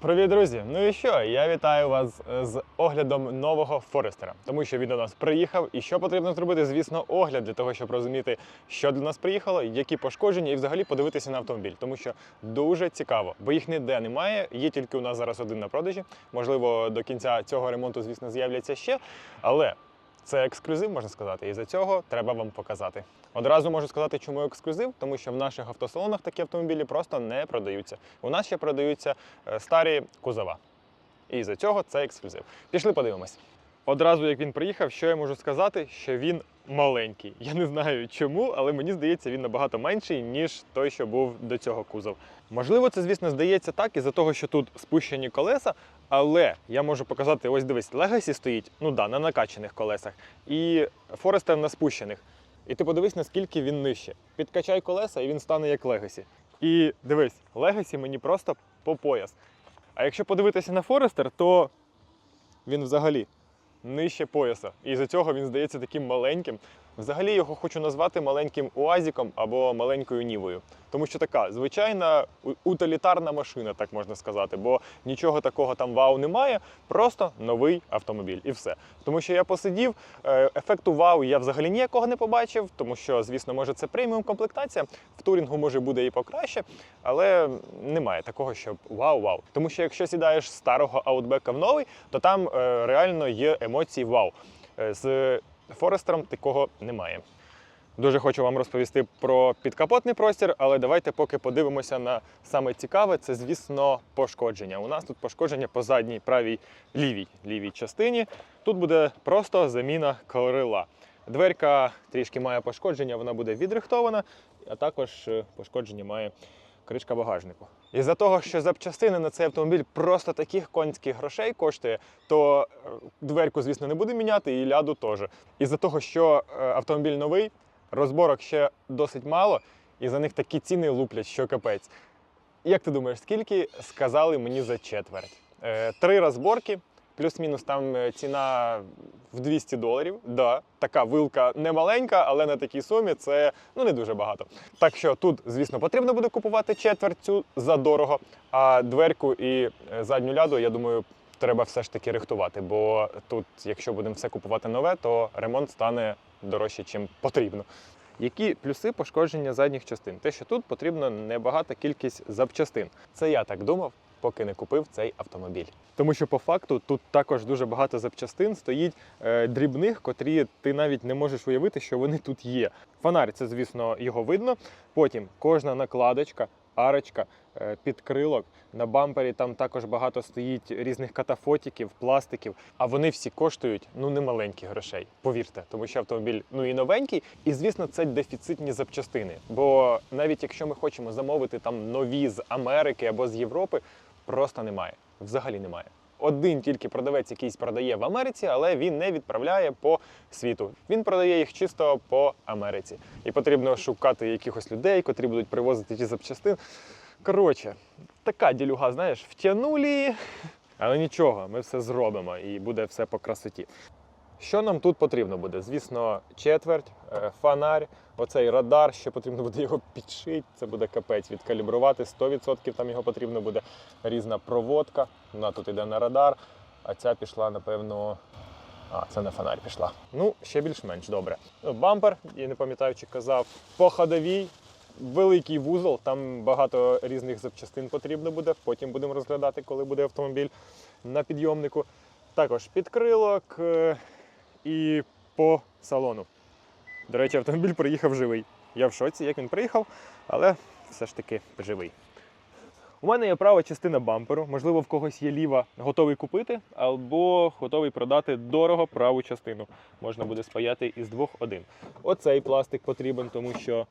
Привіт, друзі! Ну і що? Я вітаю вас е, з оглядом нового Форестера, тому що він до нас приїхав. І що потрібно зробити? Звісно, огляд для того, щоб розуміти, що до нас приїхало, які пошкодження, і взагалі подивитися на автомобіль, тому що дуже цікаво, бо їх ніде немає. Є тільки у нас зараз один на продажі. Можливо, до кінця цього ремонту, звісно, з'являться ще. Але це ексклюзив, можна сказати, і за цього треба вам показати. Одразу можу сказати, чому ексклюзив, тому що в наших автосалонах такі автомобілі просто не продаються. У нас ще продаються е, старі кузова. І за цього це ексклюзив. Пішли подивимось. Одразу як він приїхав, що я можу сказати, що він маленький. Я не знаю чому, але мені здається, він набагато менший, ніж той, що був до цього кузов. Можливо, це, звісно, здається так, із-за того, що тут спущені колеса, але я можу показати: ось дивись, Legacy стоїть, ну да, на накачаних колесах, і Forester на спущених. І ти подивись, наскільки він нижче. Підкачай колеса, і він стане як Legacy. І дивись, Legacy мені просто по пояс. А якщо подивитися на Forester, то він взагалі нижче пояса. І з-за цього він здається таким маленьким. Взагалі його хочу назвати маленьким уазіком або маленькою нівою. Тому що така звичайна у- утилітарна машина, так можна сказати, бо нічого такого там вау немає, просто новий автомобіль і все. Тому що я посидів, е, ефекту вау я взагалі ніякого не побачив, тому що, звісно, може це преміум комплектація. В турінгу може буде і покраще, але немає такого, щоб вау-вау. Тому що якщо сідаєш старого аутбека в новий, то там е, реально є емоції вау. Е, З Форестером такого немає. Дуже хочу вам розповісти про підкапотний простір, але давайте поки подивимося на саме цікаве, це, звісно, пошкодження. У нас тут пошкодження по задній правій лівій лівій частині. Тут буде просто заміна крила. Дверка трішки має пошкодження, вона буде відрихтована, а також е, пошкодження має кришка багажнику. Із-за того, що запчастини на цей автомобіль просто таких конських грошей коштує, то е, дверку, звісно, не буде міняти, і ляду теж. Із-за того, що е, автомобіль новий, розборок ще досить мало, і за них такі ціни луплять, що капець. Як ти думаєш, скільки сказали мені за четверть? Е, Три розборки, плюс-мінус там е, ціна в 200 доларів. Да, така вилка не маленька, але на такій сумі це ну не дуже багато. Так що тут, звісно, потрібно буде купувати четверть за дорого, а дверку і е, задню ляду, я думаю, треба все ж таки рихтувати. Бо тут, якщо будемо все купувати нове, то ремонт стане дорожче, чим потрібно. Які плюси пошкодження задніх частин? Те, що тут потрібна небагата кількість запчастин. Це я так думав, поки не купив цей автомобіль. Тому що по факту тут також дуже багато запчастин стоїть е, дрібних, котрі ти навіть не можеш уявити, що вони тут є. Фонарь, це, звісно, його видно. Потім кожна накладочка, арочка, е, підкрилок. На бампері там також багато стоїть різних катафотиків, пластиків, а вони всі коштують ну не маленькі грошей. Повірте, тому що автомобіль ну і новенький, і звісно, це дефіцитні запчастини. Бо навіть якщо ми хочемо замовити там нові з Америки або з Європи, просто немає. Взагалі немає. Один тільки продавець якийсь продає в Америці, але він не відправляє по світу. Він продає їх чисто по Америці. І потрібно шукати якихось людей, котрі будуть привозити ті запчастини. Коротше, така ділюга, знаєш, втягнулі, але нічого, ми все зробимо і буде все по красоті. Що нам тут потрібно буде? Звісно, четверть, е, фонарь, оцей радар, ще потрібно буде його підшити, це буде капець, відкалібрувати, 100% там його потрібно буде різна проводка. Вона тут йде на радар, а ця пішла, напевно. А, це на фонарь пішла. Ну, ще більш-менш добре. Ну, Бампер, я не пам'ятаю, чи казав, по ходовій. Великий вузол, там багато різних запчастин потрібно буде. Потім будемо розглядати, коли буде автомобіль на підйомнику. Також підкрилок е, і по салону. До речі, автомобіль приїхав живий. Я в шоці, як він приїхав, але все ж таки живий. У мене є права частина бамперу, можливо, в когось є ліва, готовий купити, або готовий продати дорого праву частину. Можна буде спаяти із двох один. Оцей пластик потрібен, тому що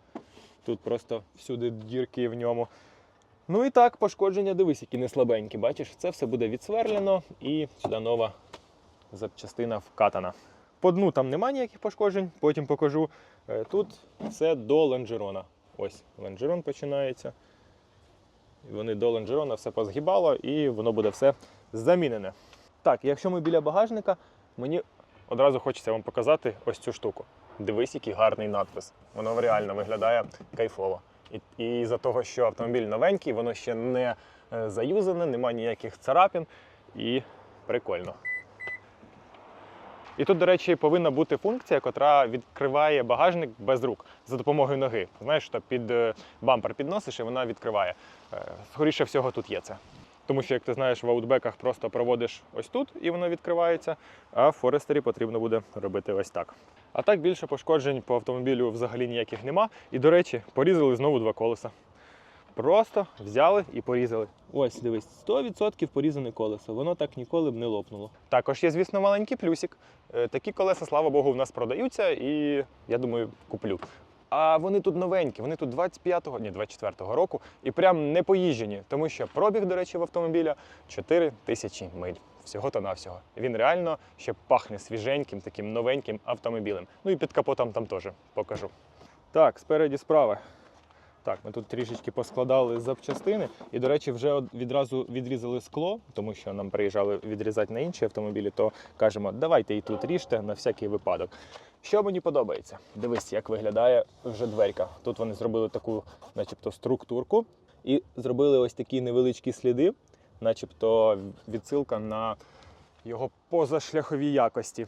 тут просто всюди дірки в ньому. Ну і так, пошкодження, дивись, які не слабенькі. Бачиш, це все буде відсверлено і сюди нова запчастина вкатана. По дну там немає ніяких пошкоджень, потім покажу. Е, Тут все до лонжерона. Ось лонжерон починається. Вони до лонжерона все позгибало і воно буде все замінене. Так, якщо ми біля багажника, мені одразу хочеться вам показати ось цю штуку. Дивись, який гарний надпис. Воно реально виглядає кайфово. І, і за того, що автомобіль новенький, воно ще не е, заюзане, немає ніяких царапін і прикольно. І тут, до речі, повинна бути функція, яка відкриває багажник без рук за допомогою ноги. Знаєш, що під е, бампер підносиш і вона відкриває. Е, Скоріше всього, тут є це. Тому що, як ти знаєш, в аутбеках просто проводиш ось тут і воно відкривається, а в Форестері потрібно буде робити ось так. А так більше пошкоджень по автомобілю взагалі ніяких нема. І, до речі, порізали знову два колеса. Просто взяли і порізали. Ось, дивись, 100% порізане колесо. Воно так ніколи б не лопнуло. Також є, звісно, маленький плюсик. Е, Такі колеса, слава Богу, в нас продаються, і я думаю, куплю. А вони тут новенькі, вони тут 25-го, ні, 24-го року і прям не поїжджені, тому що пробіг, до речі, в автомобіля 4 тисячі миль. Всього то навсього. Він реально ще пахне свіженьким, таким новеньким автомобілем. Ну і під капотом там теж покажу. Так, спереді справа. Так, ми тут трішечки поскладали запчастини. І, до речі, вже відразу відрізали скло, тому що нам приїжджали відрізати на інші автомобілі, то кажемо, давайте і тут ріжте на всякий випадок. Що мені подобається? Дивись, як виглядає вже дверка. Тут вони зробили таку, начебто, структурку і зробили ось такі невеличкі сліди, начебто відсилка на його позашляхові якості.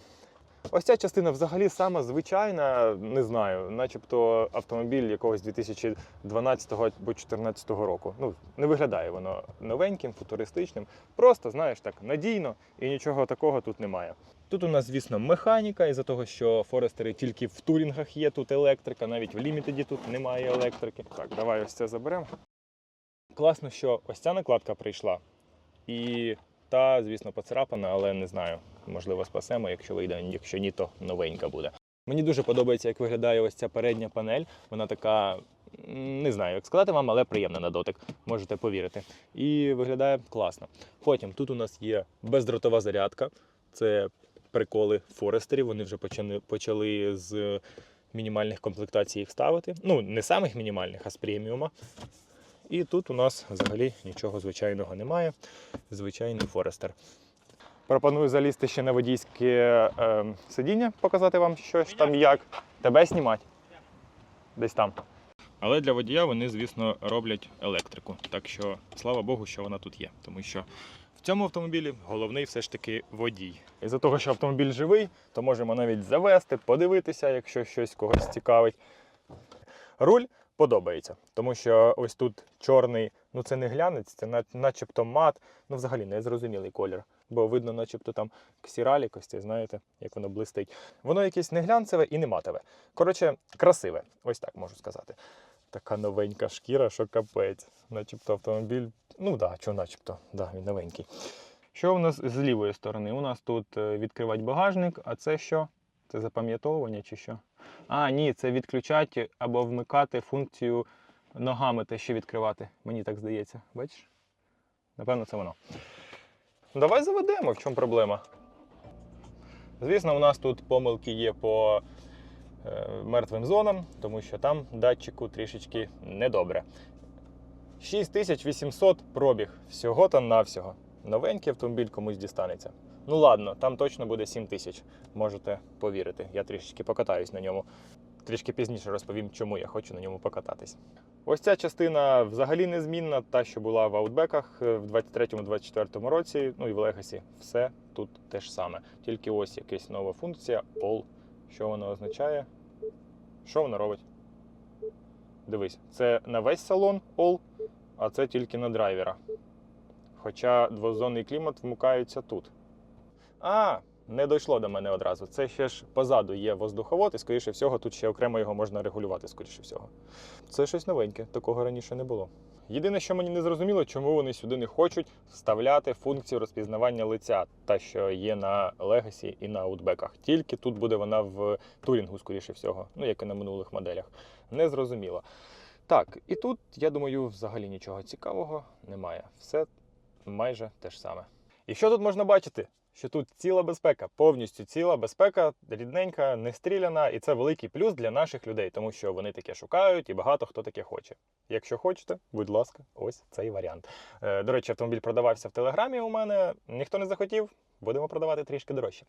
Ось ця частина взагалі сама звичайна, не знаю, начебто автомобіль якогось 2012 або 2014 року. Ну, не виглядає воно новеньким, футуристичним. Просто, знаєш, так надійно і нічого такого тут немає. Тут у нас, звісно, механіка, із-за того, що Форестери тільки в турінгах є тут електрика, навіть в лімітеді тут немає електрики. Так, давай ось це заберемо. Класно, що ось ця накладка прийшла. І та, звісно, поцарапана, але не знаю. Можливо, спасемо, якщо вийде, якщо ні, то новенька буде. Мені дуже подобається, як виглядає ось ця передня панель. Вона така, не знаю, як сказати вам, але приємна на дотик, можете повірити. І виглядає класно. Потім тут у нас є бездротова зарядка. Це приколи Форестерів. Вони вже почали, з мінімальних комплектацій їх ставити. Ну, не самих мінімальних, а з преміума. І тут у нас взагалі нічого звичайного немає. Звичайний Форестер. Пропоную залізти ще на водійське е, сидіння, показати вам щось там як. Тебе знімати. Десь там. Але для водія вони, звісно, роблять електрику. Так що, слава Богу, що вона тут є. Тому що в цьому автомобілі головний все ж таки водій. І за того, що автомобіль живий, то можемо навіть завести, подивитися, якщо щось когось цікавить. Руль подобається, тому що ось тут чорний, ну це не глянець, це начебто мат, ну взагалі не зрозумілий колір. Бо видно, начебто там ксіралі кості, знаєте, як воно блистить. Воно якесь не глянцеве і не матове. Коротше, красиве, ось так можу сказати. Така новенька шкіра, що капець. Начебто автомобіль. Ну да, чого начебто, да, він новенький. Що у нас з лівої сторони? У нас тут е, відкривати багажник, а це що? Це запам'ятовування чи що? А, ні, це відключати або вмикати функцію ногами те, що відкривати. Мені так здається. Бачиш? Напевно, це воно. Ну, Давай заведемо, в чому проблема. Звісно, у нас тут помилки є по е, мертвим зонам, тому що там датчику трішечки недобре. 6800 пробіг всього-то навсього. Новенький автомобіль комусь дістанеться. Ну ладно, там точно буде 7000. Можете повірити. Я трішечки покатаюсь на ньому. Трішки пізніше розповім, чому я хочу на ньому покататись. Ось ця частина взагалі незмінна, та, що була в аутбеках е, в 23-24 році, ну і в Legacy. Все тут те ж саме. Тільки ось якась нова функція All. Що вона означає? Що вона робить? Дивись, це на весь салон All, а це тільки на драйвера. Хоча двозонний клімат вмикається тут. А, не дійшло до мене одразу. Це ще ж позаду є воздуховод, і, скоріше всього, тут ще окремо його можна регулювати, скоріше всього. Це щось новеньке, такого раніше не було. Єдине, що мені не зрозуміло, чому вони сюди не хочуть вставляти функцію розпізнавання лиця, та що є на Legacy і на аутбеках. Тільки тут буде вона в турінгу, скоріше всього, ну як і на минулих моделях. Не зрозуміло. Так, і тут, я думаю, взагалі нічого цікавого немає. Все майже те ж саме. І що тут можна бачити? Що тут ціла безпека, повністю ціла безпека, рідненька, не стріляна, і це великий плюс для наших людей, тому що вони таке шукають і багато хто таке хоче. Якщо хочете, будь ласка, ось цей варіант. Е, до речі, автомобіль продавався в телеграмі. У мене ніхто не захотів. Будемо продавати трішки дорожче.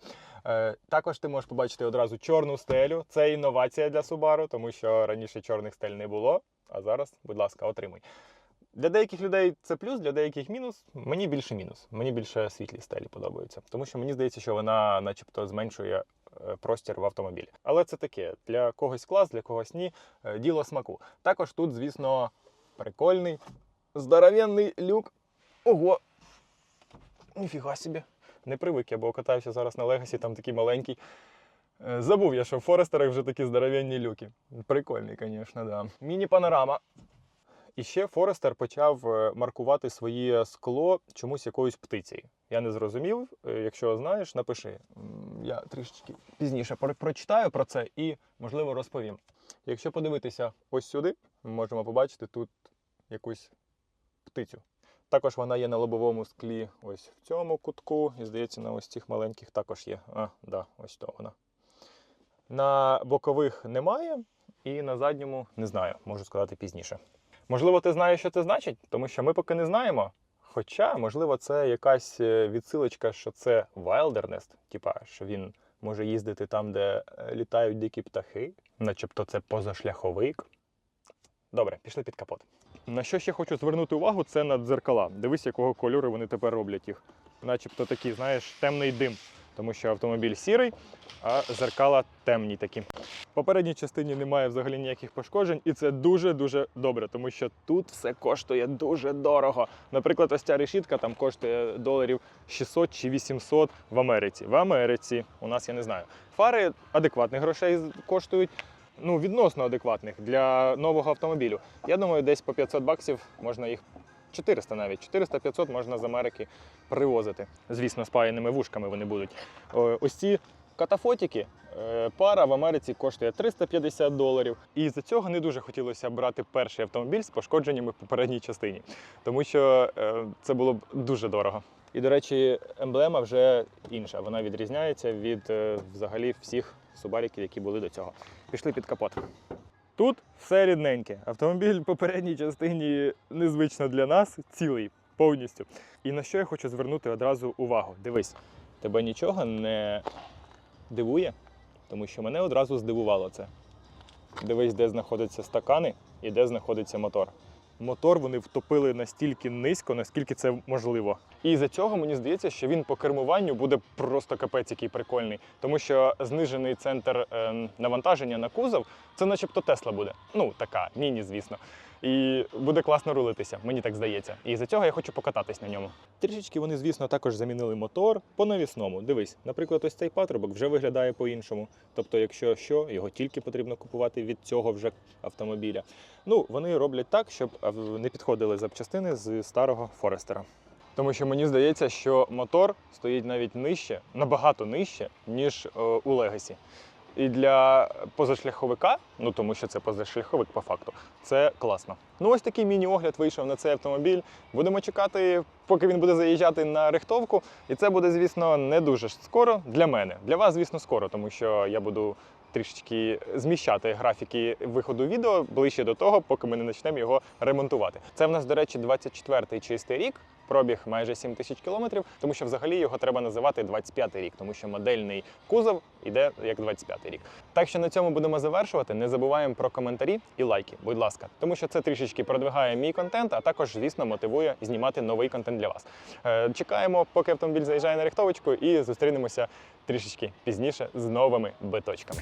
Е, також ти можеш побачити одразу чорну стелю. Це інновація для Subaru, тому що раніше чорних стель не було. А зараз, будь ласка, отримуй. Для деяких людей це плюс, для деяких мінус. Мені більше мінус. Мені більше світлі стелі подобаються. Тому що мені здається, що вона, начебто, зменшує е, простір в автомобілі. Але це таке для когось клас, для когось ні. Е, Діло смаку. Також тут, звісно, прикольний, здоровенний люк. Ого! Ніфіга собі. Не привик я, бо катаюся зараз на Легасі, там такий маленький. Е, Забув я, що в Форестерах вже такі здоровенні люки. Прикольний, звісно, да. Міні-панорама. І ще Форестер почав е, маркувати своє скло чомусь якоюсь птицею. Я не зрозумів. Е, Якщо знаєш, напиши. Я трішечки пізніше прочитаю про це і, можливо, розповім. Якщо подивитися ось сюди, ми можемо побачити тут якусь птицю. Також вона є на лобовому склі ось в цьому кутку, і здається, на ось цих маленьких також є. А, да, ось то вона. На бокових немає, і на задньому не знаю, можу сказати пізніше. Можливо, ти знаєш, що це значить, тому що ми поки не знаємо. Хоча, можливо, це якась е, відсилочка, що це Wilderness, типа, що він може їздити там, де е, літають дикі птахи, начебто це позашляховик. Добре, пішли під капот. На що ще хочу звернути увагу, це на дзеркала. Дивись, якого кольору вони тепер роблять їх. Начебто такий, знаєш, темний дим, тому що автомобіль сірий, а зеркала темні такі. Попередній частині немає взагалі ніяких пошкоджень, і це дуже-дуже добре, тому що тут все коштує дуже дорого. Наприклад, ось ця решітка там коштує доларів 600 чи 800 в Америці. В Америці у нас я не знаю. Фари адекватних грошей коштують. Ну, відносно адекватних для нового автомобілю. Я думаю, десь по 500 баксів можна їх 400 навіть 400-500 можна з Америки привозити. Звісно, спаяними вушками вони будуть. Ось ці катафотики. е, Пара в Америці коштує 350 доларів. І за цього не дуже хотілося брати перший автомобіль з пошкодженнями в попередній частині, тому що е, це було б дуже дорого. І, до речі, емблема вже інша. Вона відрізняється від е, взагалі всіх субаріків, які були до цього. Пішли під капот. Тут все рідненьке. Автомобіль в попередній частині незвично для нас, цілий повністю. І на що я хочу звернути одразу увагу. Дивись, тебе нічого не дивує, тому що мене одразу здивувало це. Дивись, де знаходяться стакани і де знаходиться мотор. Мотор вони втопили настільки низько, наскільки це можливо. І за цього мені здається, що він по кермуванню буде просто капець який прикольний, тому що знижений центр ем, навантаження на кузов це начебто Тесла буде. Ну, така, міні, звісно. І буде класно рулитися, мені так здається. І за цього я хочу покататись на ньому. Трішечки вони, звісно, також замінили мотор по навісному. Дивись, наприклад, ось цей патрубок вже виглядає по-іншому. Тобто, якщо що, його тільки потрібно купувати від цього вже автомобіля. Ну, вони роблять так, щоб не підходили запчастини з старого Форестера. Тому що мені здається, що мотор стоїть навіть нижче, набагато нижче, ніж е, у Легасі. І для позашляховика, ну тому що це позашляховик по факту, це класно. Ну ось такий міні-огляд вийшов на цей автомобіль. Будемо чекати, поки він буде заїжджати на рихтовку. І це буде, звісно, не дуже скоро для мене. Для вас, звісно, скоро, тому що я буду трішечки зміщати графіки виходу відео ближче до того, поки ми не почнемо його ремонтувати. Це в нас, до речі, 24-й чистий рік. Пробіг майже 7 тисяч кілометрів, тому що взагалі його треба називати 25-й рік, тому що модельний кузов іде як 25-й рік. Так що на цьому будемо завершувати. Не забуваємо про коментарі і лайки, будь ласка, тому що це трішечки продвигає мій контент, а також, звісно, мотивує знімати новий контент для вас. Е, Чекаємо, поки автомобіль заїжджає на рихтовочку, і зустрінемося трішечки пізніше з новими биточками.